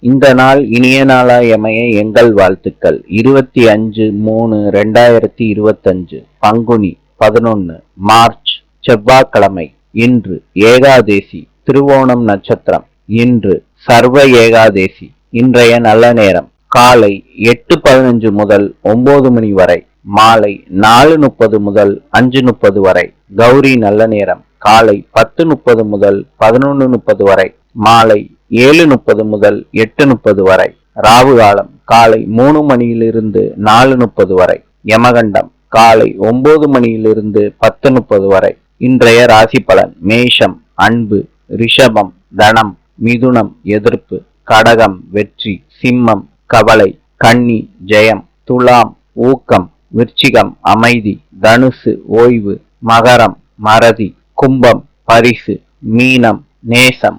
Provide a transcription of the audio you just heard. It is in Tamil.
இந்த நாள் இனிய நாளாய் அமைய எங்கள் வாழ்த்துக்கள். இருபத்தி அஞ்சு மூணு ரெண்டாயிரத்தி இருபத்தஞ்சு பங்குனி பதினொன்று மார்ச் செவ்வாய்க்கிழமை. இன்று ஏகாதேசி திருவோணம் நட்சத்திரம். இன்று சர்வ ஏகாதேசி இன்றைய நல்ல நேரம். காலை எட்டு பதினஞ்சு முதல் ஒன்பது மணி வரை. மாலை நாலு முப்பது முதல் அஞ்சு முப்பது வரை. கௌரி நல்ல நேரம். காலை பத்து முப்பது முதல் பதினொன்று முப்பது வரை. மாலை ஏழு முப்பது முதல் எட்டு முப்பது வரை. ராவு காலம் காலை மூணு மணியிலிருந்து நாலு முப்பது வரை. யமகண்டம் காலை ஒன்பது மணியிலிருந்து பத்து முப்பது வரை. இன்றைய ராசி பலன் மேஷம் அன்பு ரிஷபம் தனம் மிதுனம் எதிர்ப்பு கடகம் வெற்றி சிம்மம் கவலை கன்னி ஜெயம் துலாம் ஊக்கம் விருச்சிகம் அமைதி தனுசு ஓய்வு மகரம் மறதி கும்பம் பரிசு மீனம் நேசம்